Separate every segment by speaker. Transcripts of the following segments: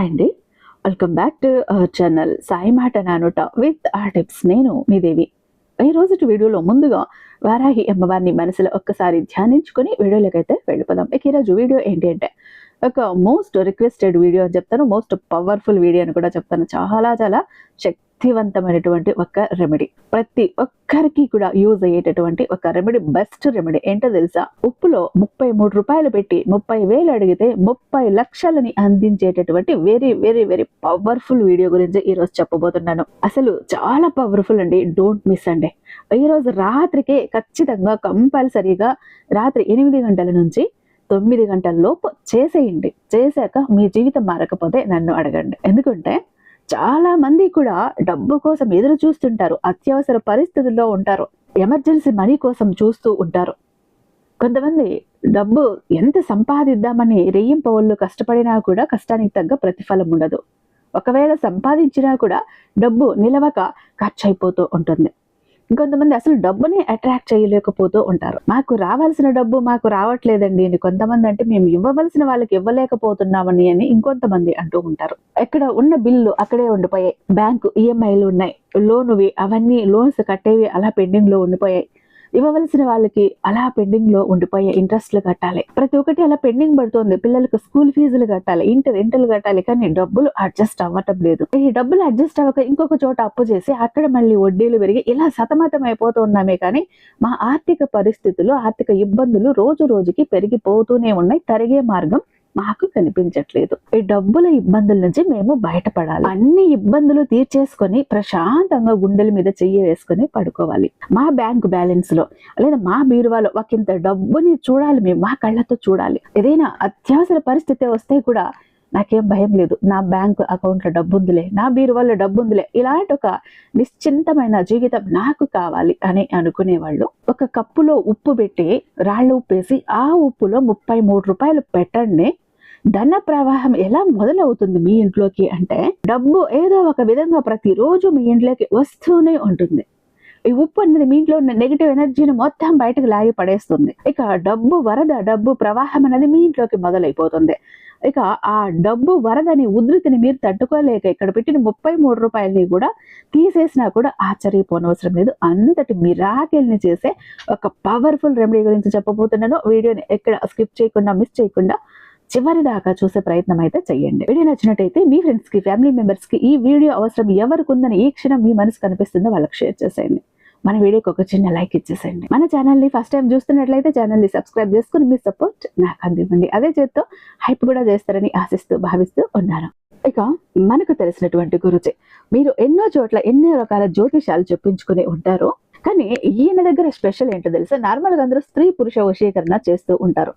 Speaker 1: Hi అండి. Welcome back to our channel Sai మాట నానుట విత్ ఆ టిప్స్ నేను మీ దేవి. ఈ రోజు వీడియోలో ముందుగా వారాహి అమ్మవారిని మనసులో ఒక్కసారి ధ్యానించుకొని వీడియోలోకి అయితే వెళ్ళిపోదాం. ఇక ఈరోజు వీడియో ఏంటి అంటే ఒక మోస్ట్ రిక్వెస్టెడ్ వీడియో అని చెప్తాను. మోస్ట్ పవర్ఫుల్ వీడియో అని కూడా చెప్తాను. చాలా చాలా శక్తివంతమైనటువంటి ఒక రెమెడీ ప్రతి ఒక్కరికి కూడా యూజ్ అయ్యేటటువంటి ఒక రెమెడీ బెస్ట్ రెమెడీ ఏంటో తెలుసా? ఉప్పులో ముప్పై మూడు రూపాయలు పెట్టి ముప్పై వేలు అడిగితే ముప్పై లక్షలని అందించేటటువంటి very very very powerful video గురించి ఈరోజు చెప్పబోతున్నాను. అసలు చాలా పవర్ఫుల్ అండి. డోంట్ మిస్ అండి. ఈరోజు రాత్రికే ఖచ్చితంగా కంపల్సరీగా రాత్రి ఎనిమిది గంటల నుంచి తొమ్మిది గంటల లోపు చేసేయండి. చేశాక మీ జీవితం మారకపోతే నన్ను అడగండి. ఎందుకంటే చాలా మంది కూడా డబ్బు కోసం ఎదురు చూస్తుంటారు. అత్యవసర పరిస్థితుల్లో ఉంటారు. ఎమర్జెన్సీ మనీ కోసం చూస్తూ ఉంటారు. కొంతమంది డబ్బు ఎంత సంపాదిద్దామని రెయ్యింపవళ్ళు కష్టపడినా కూడా కష్టానికి తగ్గ ప్రతిఫలం ఉండదు. ఒకవేళ సంపాదించినా కూడా డబ్బు నిలవక ఖర్చు అయిపోతూ ఉంటుంది. ఇంకొంతమంది అసలు డబ్బుని అట్రాక్ట్ చేయలేకపోతూ ఉంటారు. మాకు రావాల్సిన డబ్బు మాకు రావట్లేదండి అని కొంతమంది అంటే మేము ఇవ్వవలసిన వాళ్ళకి ఇవ్వలేకపోతున్నామని అని ఇంకొంతమంది అంటూ ఉంటారు. ఇక్కడ ఉన్న బిల్లు అక్కడే ఉండిపోయాయి. బ్యాంకు ఈఎంఐలు ఉన్నాయి. లోనువి అవన్నీ లోన్స్ కట్టేవి అలా పెండింగ్లో ఉండిపోయాయి. ఇవ్వవలసిన వాళ్ళకి అలా పెండింగ్లో ఉండిపోయే ఇంట్రెస్ట్లు కట్టాలి. ప్రతి ఒక్కటి అలా పెండింగ్ పడుతుంది. పిల్లలకు స్కూల్ ఫీజులు కట్టాలి ఇంటి రెంటలు కట్టాలి కానీ డబ్బులు అడ్జస్ట్ అవ్వటం లేదు. ఈ డబ్బులు అడ్జస్ట్ అవ్వక ఇంకొక చోట అప్పు చేసి అక్కడ మళ్ళీ వడ్డీలు పెరిగి ఇలా సతమతం అయిపోతూ ఉన్నామే కానీ మా ఆర్థిక పరిస్థితులు ఆర్థిక ఇబ్బందులు రోజు రోజుకి పెరిగిపోతూనే ఉన్నాయి. తరిగే మార్గం మాకు కనిపించట్లేదు. ఈ డబ్బుల ఇబ్బందుల నుంచి మేము బయటపడాలి. అన్ని ఇబ్బందులు తీర్చేసుకొని ప్రశాంతంగా గుండెల మీద చెయ్యి వేసుకొని పడుకోవాలి. మా బ్యాంకు బ్యాలెన్స్లో లేదా మా బీరువాలో ఒకంత డబ్బుని చూడాలి మేము మా కళ్ళతో చూడాలి. ఏదైనా అత్యవసర పరిస్థితి వస్తే కూడా నాకేం భయం లేదు. నా బ్యాంక్ అకౌంట్లో డబ్బు ఉందిలే నా బీరువాలో డబ్బు ఉందిలే ఇలాంటి ఒక నిశ్చింతమైన జీవితం నాకు కావాలి అని అనుకునేవాళ్ళు. ఒక కప్పులో ఉప్పు పెట్టి రాళ్ళు ఉప్పేసి ఆ ఉప్పులో ముప్పై మూడు రూపాయలు పెట్టండి. ధన ప్రవాహం ఎలా మొదలవుతుంది మీ ఇంట్లోకి అంటే డబ్బు ఏదో ఒక విధంగా ప్రతిరోజు మీ ఇంట్లోకి వస్తూనే ఉంటుంది. ఈ ఉప్పు అనేది మీ ఇంట్లో ఉన్న నెగిటివ్ ఎనర్జీని మొత్తం బయటకు లాగి పడేస్తుంది. ఇక డబ్బు వరద డబ్బు ప్రవాహం అనేది మీ ఇంట్లోకి మొదలైపోతుంది. ఇక ఆ డబ్బు వరదని ఉధృతిని మీరు తట్టుకోలేక ఇక్కడ పెట్టిన ముప్పై మూడు రూపాయలని కూడా తీసేసినా కూడా ఆశ్చర్యపోనవసరం లేదు. అంతటి మిరాకిల్ని చేసే ఒక పవర్ఫుల్ రెమెడీ గురించి చెప్పబోతున్నాను. వీడియోని ఎక్కడ స్కిప్ చేయకుండా మిస్ చేయకుండా చివరి దాకా చూసే ప్రయత్నం అయితే చేయండి వీడియో నచ్చినట్టయితే మీ ఫ్రెండ్స్కి ఫ్యామిలీ మెంబర్స్కి ఈ వీడియో అవసరం ఎవరికి ఉందని ఈ క్షణం మీ మనసు కనిపిస్తుందో వాళ్ళకి షేర్ చేసేయండి. మన వీడియోకి ఒక చిన్న లైక్ ఇచ్చేసేయండి. మన ఛానల్ని ఫస్ట్ టైం చూస్తున్నట్లయితే ఛానల్ని సబ్స్క్రైబ్ చేసుకుని మీ సపోర్ట్ నాకు అందివ్వండి. అదే చేత్తో హైప్ కూడా చేస్తారని ఆశిస్తూ భావిస్తూ ఉన్నాను ఇక మనకు తెలిసినటువంటి గురుజీ మీరు ఎన్నో చోట్ల ఎన్నో రకాల జ్యోతిషాలు చెప్పించుకుని ఉంటారు కానీ ఈయన దగ్గర స్పెషల్ ఏంటో తెలుసా? నార్మల్గా అందరూ స్త్రీ పురుష వశీకరణ చేస్తూ ఉంటారు.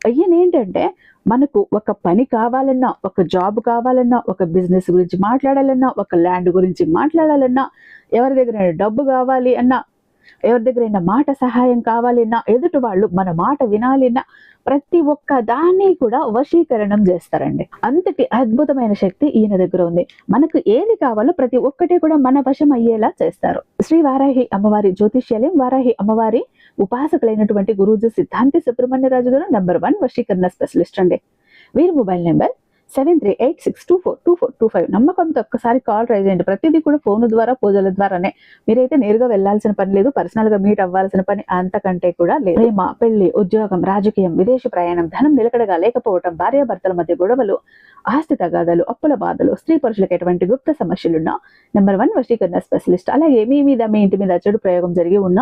Speaker 1: ఈయన ఏంటంటే మనకు ఒక పని కావాలన్నా ఒక జాబ్ కావాలన్నా ఒక బిజినెస్ గురించి మాట్లాడాలన్నా ఒక ల్యాండ్ గురించి మాట్లాడాలన్నా ఎవరి దగ్గర డబ్బు కావాలి అన్నా ఎవరి దగ్గరైనా మాట సహాయం కావాలన్నా ఎదుటి వాళ్ళు మన మాట వినాలన్నా ప్రతి ఒక్క దాన్ని కూడా వశీకరణం చేస్తారండి. అంతటి అద్భుతమైన శక్తి ఈయన దగ్గర ఉంది. మనకు ఏది కావాలో ప్రతి ఒక్కటి కూడా మన వశం అయ్యేలా చేస్తారు. శ్రీ వారాహి అమ్మవారి జ్యోతిష్యాలయం వారాహి అమ్మవారి ఉపాసకులైనటువంటి గురూజీ సిద్ధాంతి సుబ్రహ్మణ్యరాజు గారు నంబర్ వన్ వశీకరణ స్పెషలిస్ట్ అండి. వీరి mobile number seven three eight six two four two four two five నమ్మకంతో ఒక్కసారి కాల్ ట్రై చేయండి. ప్రతిదీ కూడా ఫోన్ ద్వారా పూజల ద్వారానే. మీరైతే నేరుగా వెళ్ళాల్సిన పని లేదు పర్సనల్గా మీట్ అవ్వాల్సిన పని అంతకంటే కూడా లేదు. ప్రేమ పెళ్ళి ఉద్యోగం రాజకీయం విదేశీ ప్రయాణం ధనం నిలకడగా లేకపోవటం భార్యాభర్తల మధ్య గొడవలు ఆస్తి తగాదాలు అప్పుల బాధలు స్త్రీ పురుషులకు ఎటువంటి గుప్త సమస్యలున్నా నెంబర్ వన్ వశీకరణ స్పెషలిస్ట్ అలాగే మీ మీద మీ ఇంటి మీద చెడు ప్రయోగం జరిగి ఉన్న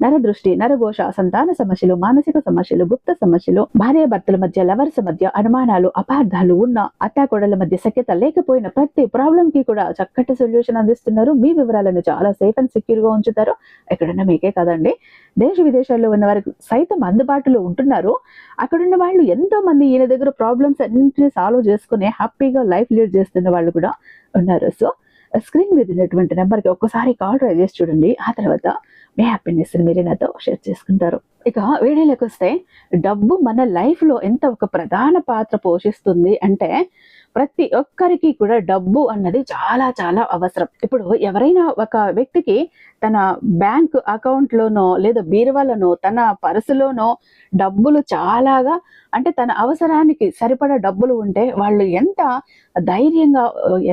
Speaker 1: నరదృష్టి నరఘోష సంతాన సమస్యలు మానసిక సమస్యలు గుప్త సమస్యలు భార్యాభర్తల మధ్య లవర్స్ మధ్య అనుమానాలు అపార్థాలు ఉన్నా అత్తాకోడల మధ్య సఖ్యత లేకపోయిన ప్రతి ప్రాబ్లం కి కూడా చక్కటి సొల్యూషన్ అందిస్తున్నారు. మీ వివరాలను చాలా సేఫ్ అండ్ సెక్యూర్గా ఉంచుతారు. ఎక్కడన్నా మీకే కదండి. దేశ విదేశాల్లో ఉన్న వారికి సైతం అందుబాటులో ఉంటున్నారు. అక్కడున్న వాళ్ళు ఎంతో మంది ఈయన దగ్గర ప్రాబ్లమ్స్ అన్నింటినీ సాల్వ్ చేసుకుని హ్యాపీగా లైఫ్ లీడ్ చేస్తున్న వాళ్ళు కూడా ఉన్నారు. సో స్క్రీన్ మీద ఉన్నటువంటి నెంబర్కి ఒక్కసారి కాల్ ట్రై చేసి చూడండి. ఆ తర్వాత మీ హ్యాపీనెస్ మీరే నాతో షేర్ చేసుకుంటారు. ఇక వీడియోలోకి వస్తే డబ్బు మన లైఫ్లో ఎంత ఒక ప్రధాన పాత్ర పోషిస్తుంది అంటే ప్రతి ఒక్కరికి కూడా డబ్బు అన్నది చాలా చాలా అవసరం. ఇప్పుడు ఎవరైనా ఒక వ్యక్తికి తన బ్యాంక్ అకౌంట్ లోనో లేదా బీరువాలోనో తన పర్సులోనో డబ్బులు చాలాగా అంటే తన అవసరానికి సరిపడా డబ్బులు ఉంటే వాళ్ళు ఎంత ధైర్యంగా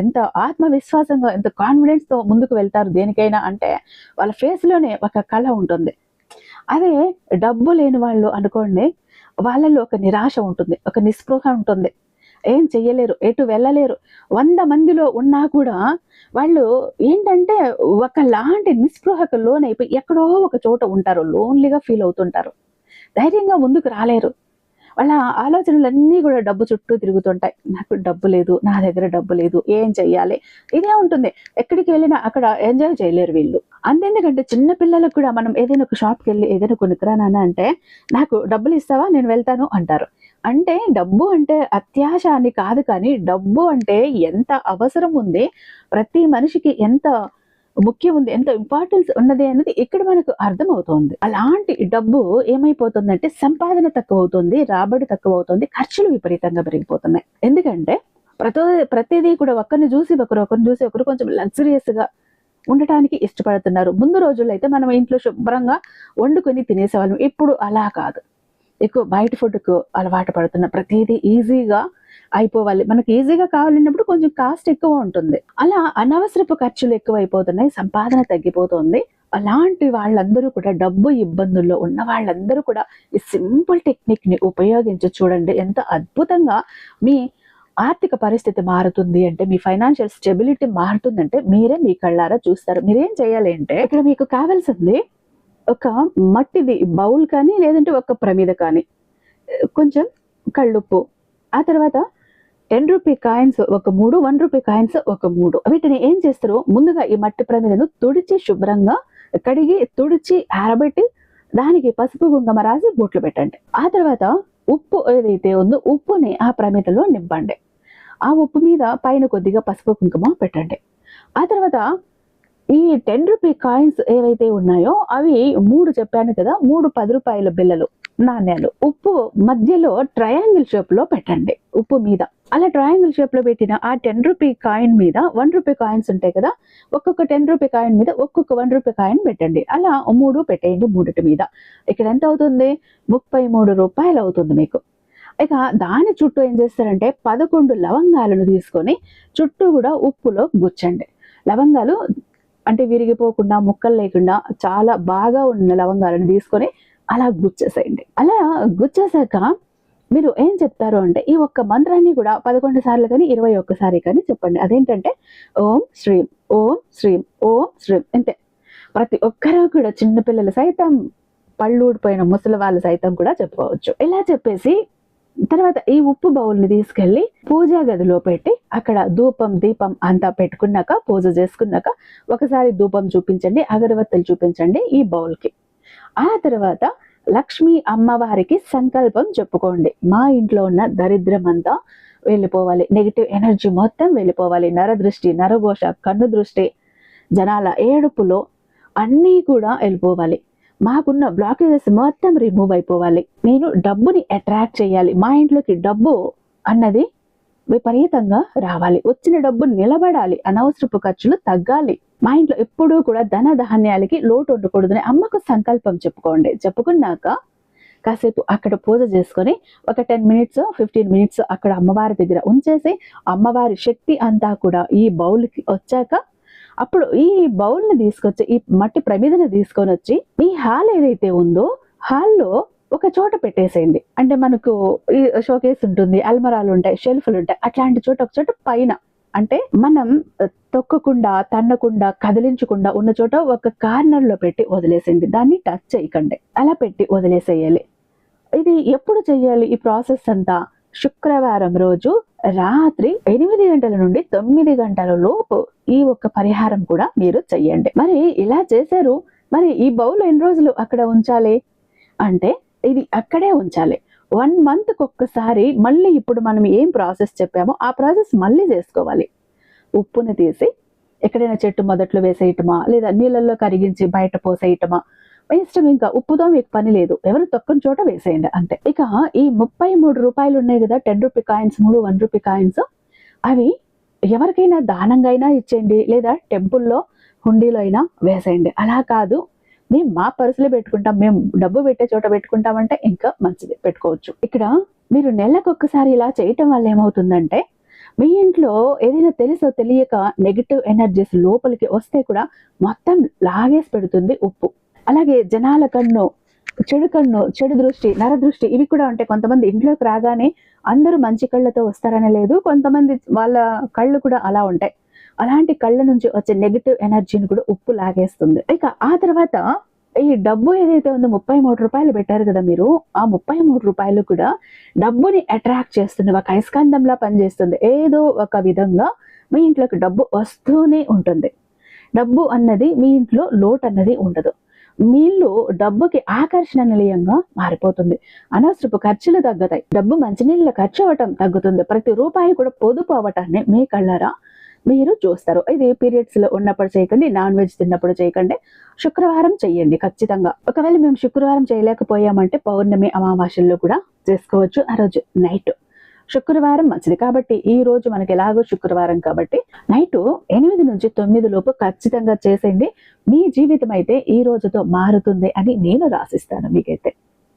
Speaker 1: ఎంత ఆత్మవిశ్వాసంగా ఎంత కాన్ఫిడెన్స్తో ముందుకు వెళ్తారు దేనికైనా అంటే వాళ్ళ ఫేస్లోనే ఒక కళ ఉంటుంది. అదే డబ్బు లేని వాళ్ళు అనుకోండి వాళ్ళలో ఒక నిరాశ ఉంటుంది ఒక నిస్పృహ ఉంటుంది. ఏం చెయ్యలేరు ఎటు వెళ్ళలేరు. వంద మందిలో ఉన్నా కూడా వాళ్ళు ఏంటంటే ఒకలాంటి నిస్పృహకు లోనైపోయి ఎక్కడో ఒక చోట ఉంటారు లోన్లీగా ఫీల్ అవుతుంటారు. ధైర్యంగా ముందుకు రాలేరు. వాళ్ళ ఆలోచనలన్నీ కూడా డబ్బు చుట్టూ తిరుగుతుంటాయి. నాకు డబ్బు లేదు నా దగ్గర డబ్బు లేదు ఏం చెయ్యాలి? ఇదే ఉంటుంది. ఎక్కడికి వెళ్ళినా అక్కడ ఎంజాయ్ చేయలేరు వీళ్ళు. అంతెందుకంటే చిన్న పిల్లలకు కూడా మనం ఏదైనా ఒక షాప్కి వెళ్ళి ఏదైనా కొనుక్కురానా అంటే నాకు డబ్బులు ఇస్తావా? నేను వెళ్తాను అంటారు. అంటే డబ్బు అంటే అత్యాశ అని కాదు కానీ డబ్బు అంటే ఎంత అవసరం ఉంది ప్రతి మనిషికి ఎంత ముఖ్యం ఉంది ఎంత ఇంపార్టెన్స్ ఉన్నది అనేది ఇక్కడ మనకు అర్థమవుతోంది. అలాంటి డబ్బు ఏమైపోతుందంటే సంపాదన తక్కువ అవుతుంది రాబడి తక్కువ అవుతుంది ఖర్చులు విపరీతంగా పెరిగిపోతున్నాయి. ఎందుకంటే ప్రతి ప్రతిదీ కూడా ఒకరిని చూసి ఒకరు ఒకరిని చూసి ఒకరు కొంచెం లగ్జరియస్గా ఉండటానికి ఇష్టపడుతున్నారు. ముందు రోజుల్లో అయితే మనం ఇంట్లో శుభ్రంగా వండుకొని తినేసేవాళ్ళం. ఇప్పుడు అలా కాదు. ఎక్కువ బయట ఫుడ్కు అలవాటు పడుతున్న ప్రతిదీ ఈజీగా అయిపోవాలి. మనకి ఈజీగా కావాలన్నప్పుడు కొంచెం కాస్ట్ ఎక్కువ ఉంటుంది. అలా అనవసరపు ఖర్చులు ఎక్కువ అయిపోతున్నాయి సంపాదన తగ్గిపోతుంది. అలాంటి వాళ్ళందరూ కూడా డబ్బు ఇబ్బందుల్లో ఉన్న వాళ్ళందరూ కూడా ఈ సింపుల్ టెక్నిక్ని ఉపయోగించి చూడండి. ఎంత అద్భుతంగా మీ ఆర్థిక పరిస్థితి మారుతుంది అంటే మీ ఫైనాన్షియల్ స్టెబిలిటీ మారుతుందంటే మీరే మీ కళ్ళారా చూస్తారు. మీరేం చేయాలి అంటే ఇక్కడ మీకు కావాల్సింది ఒక మట్టిది బౌల్ కానీ లేదంటే ఒక ప్రమిద కానీ కొంచెం కళ్ళుప్పు ఆ తర్వాత టెన్ రూపీ కాయిన్స్ ఒక మూడు వన్ రూపీ కాయిన్స్ ఒక మూడు. వీటిని ఏం చేస్తారు? ముందుగా ఈ మట్టి ప్రమిదను తుడిచి శుభ్రంగా కడిగి తుడిచి ఆరబెట్టి దానికి పసుపు కుంకుమ రాసి బొట్లు పెట్టండి. ఆ తర్వాత ఉప్పు ఏదైతే ఉందో ఉప్పుని ఆ ప్రమిదలో నింపండి. ఆ ఉప్పు మీద పైన కొద్దిగా పసుపు కుంకుమ పెట్టండి. ఆ తర్వాత ఈ టెన్ రూపీ కాయిన్స్ ఏవైతే ఉన్నాయో అవి మూడు చెప్పాను కదా మూడు పది రూపాయల బిల్లలు నాణ్యాలు. ఉప్పు మధ్యలో ట్రయాంగిల్ షేప్లో పెట్టండి. ఉప్పు మీద. అలా ట్రయాంగిల్ షేప్లో పెట్టిన ఆ టెన్ రూపీ కాయిన్ మీద వన్ రూపీ కాయిన్స్ ఉంటాయి కదా ఒక్కొక్క టెన్ రూపీ కాయిన్ మీద ఒక్కొక్క వన్ రూపీ కాయిన్ పెట్టండి. అలా మూడు పెట్టేయండి మూడిటి మీద. ఇక్కడ ఎంత అవుతుంది? ముప్పై మూడు రూపాయలు అవుతుంది మీకు. ఇక దాని చుట్టూ ఏం చేస్తారంటే పదకొండు లవంగాలను తీసుకొని చుట్టూ కూడా ఉప్పులో గుచ్చండి. లవంగాలు అంటే విరిగిపోకుండా ముక్కలు లేకుండా చాలా బాగా ఉన్న లవంగాలను తీసుకొని అలా గుచ్చేసేయండి. అలా గుచ్చేసాక మీరు ఏం చెప్తారు అంటే ఈ ఒక్క మంత్రాన్ని కూడా పదకొండు సార్లు కానీ ఇరవై ఒక్కసారి కానీ చెప్పండి. అదేంటంటే ఓం శ్రీం ఓం శ్రీం ఓం శ్రీం అంతే. ప్రతి ఒక్కరూ కూడా చిన్నపిల్లలు సైతం పళ్ళు ఊడిపోయిన ముసలి వాళ్ళు సైతం కూడా చెప్పుకోవచ్చు ఇలా చెప్పేసి తర్వాత ఈ ఉప్పు బౌల్ని తీసుకెళ్ళి పూజా గదిలో పెట్టి అక్కడ ధూపం దీపం అంతా పెట్టుకున్నాక పూజ చేసుకున్నాక ఒకసారి ధూపం చూపించండి అగరబత్తులు చూపించండి ఈ బౌల్కి. ఆ తర్వాత లక్ష్మి అమ్మవారికి సంకల్పం చెప్పుకోండి. మా ఇంట్లో ఉన్న దరిద్రం అంతా వెళ్ళిపోవాలి. నెగిటివ్ ఎనర్జీ మొత్తం వెళ్ళిపోవాలి. నరదృష్టి నరఘోష కన్ను దృష్టి జనాల ఏడుపులో అన్నీ కూడా వెళ్ళిపోవాలి. మాకున్న బ్లాకేజెస్ మొత్తం రిమూవ్ అయిపోవాలి. నేను డబ్బుని అట్రాక్ట్ చేయాలి. మా ఇంట్లోకి డబ్బు అన్నది విపరీతంగా రావాలి. వచ్చిన డబ్బు నిలబడాలి. అనవసరపు ఖర్చులు తగ్గాలి. మా ఇంట్లో ఎప్పుడూ కూడా ధన ధాన్యాలకి లోటు ఉండకూడదని అమ్మకు సంకల్పం చెప్పుకోండి. చెప్పుకున్నాక కాసేపు అక్కడ పూజ చేసుకొని ఒక టెన్ మినిట్స్ ఫిఫ్టీన్ మినిట్స్ అక్కడ అమ్మవారి దగ్గర ఉంచేసి అమ్మవారి శక్తి అంతా కూడా ఈ బౌల్కి వచ్చాక అప్పుడు ఈ బౌల్ని తీసుకొచ్చి ఈ మట్టి ప్రమిదని తీసుకొని వచ్చి ఈ హాల్ ఏదైతే ఉందో హాల్లో ఒక చోట పెట్టేసేయండి. అంటే మనకు ఈ షోకేస్ ఉంటుంది అల్మరాలు ఉంటాయి షెల్ఫ్లు ఉంటాయి అట్లాంటి చోట ఒక చోట పైన అంటే మనం తొక్కకుండా తన్నకుండా కదిలించకుండా ఉన్న చోట ఒక కార్నర్లో పెట్టి వదిలేసేయండి. దాన్ని టచ్ చేయకండి. అలా పెట్టి వదిలేసేయాలి. ఇది ఎప్పుడు చేయాలి ఈ ప్రాసెస్ అంతా? శుక్రవారం రోజు రాత్రి ఎనిమిది గంటల నుండి తొమ్మిది గంటల లోపు ఈ ఒక్క పరిహారం కూడా మీరు చెయ్యండి. మరి ఇలా చేశారు. మరి ఈ బౌల్ ఎన్ని రోజులు అక్కడ ఉంచాలి? అంటే ఇది అక్కడే ఉంచాలి. వన్ మంత్ ఒక్కసారి మళ్ళీ ఇప్పుడు మనం ఏం ప్రాసెస్ చెప్పామో ఆ ప్రాసెస్ మళ్ళీ చేసుకోవాలి. ఉప్పుని తీసి ఎక్కడైనా చెట్టు మొదట్లో వేసేయటమా? లేదా నీళ్ళల్లో కరిగించి బయట పోసేయటమా? ఇష్టం ఇంకా ఉప్పుతో మీకు పని లేదు. ఎవరు తొక్కని చోట వేసేయండి అంతే. ఇక ఈ ముప్పై మూడు రూపాయలు ఉన్నాయి కదా టెన్ రూపీ కాయిన్స్ మూడు వన్ రూపీ కాయిన్స్ అవి ఎవరికైనా దానంగా అయినా ఇచ్చేయండి. లేదా టెంపుల్లో హుండీలో అయినా వేసేయండి. అలా కాదు. మేము మా పర్సులో పెట్టుకుంటాం. మేము డబ్బు పెట్టే చోట పెట్టుకుంటామంటే ఇంకా మంచిది పెట్టుకోవచ్చు. ఇక్కడ మీరు నెలకు ఒక్కసారి ఇలా చేయటం వల్ల ఏమవుతుందంటే మీ ఇంట్లో ఏదైనా తెలుసో తెలియక నెగిటివ్ ఎనర్జీస్ లోపలికి వస్తే కూడా మొత్తం లాగేసి పెడుతుంది ఉప్పు. అలాగే జనాల కన్ను చెడు కన్ను చెడు దృష్టి నరదృష్టి ఇవి కూడా ఉంటాయి. కొంతమంది ఇంట్లోకి రాగానే అందరూ మంచి కళ్ళతో వస్తారని లేదు. కొంతమంది వాళ్ళ కళ్ళు కూడా అలా ఉంటాయి. అలాంటి కళ్ళ నుంచి వచ్చే నెగిటివ్ ఎనర్జీని కూడా ఉప్పు లాగేస్తుంది. ఇక ఆ తర్వాత ఈ డబ్బు ఏదైతే ఉందో ముప్పై మూడు రూపాయలు పెట్టారు కదా మీరు ఆ ముప్పై మూడు రూపాయలు కూడా డబ్బుని అట్రాక్ట్ చేస్తుంది ఒక అయస్కాంతంలా పనిచేస్తుంది. ఏదో ఒక విధంగా మీ ఇంట్లోకి డబ్బు వస్తూనే ఉంటుంది. డబ్బు అన్నది మీ ఇంట్లో లోటు అన్నది ఉండదు. మీ ఇల్లు డబ్బుకి ఆకర్షణ నిలయంగా మారిపోతుంది. అనవసరపు ఖర్చులు తగ్గుతాయి. డబ్బు మంచినీళ్ళ ఖర్చు అవ్వటం తగ్గుతుంది. ప్రతి రూపాయి కూడా పొదుపు అవ్వటాన్ని మీ కళ్ళరా మీరు చూస్తారు. ఇది పీరియడ్స్లో ఉన్నప్పుడు చేయకండి నాన్ వెజ్ తిన్నప్పుడు చేయకండి. శుక్రవారం చేయండి ఖచ్చితంగా. ఒకవేళ మేము శుక్రవారం చేయలేకపోయామంటే పౌర్ణమి అమావాస్యల్లో కూడా చేసుకోవచ్చు ఆ రోజు నైట్. శుక్రవారం మంచిది. కాబట్టి ఈ రోజు మనకి ఎలాగో శుక్రవారం కాబట్టి నైట్ ఎనిమిది నుంచి తొమ్మిది లోపు ఖచ్చితంగా చేసేయండి. మీ జీవితం అయితే ఈ రోజుతో మారుతుంది అని నేను రాసిస్తాను మీకైతే.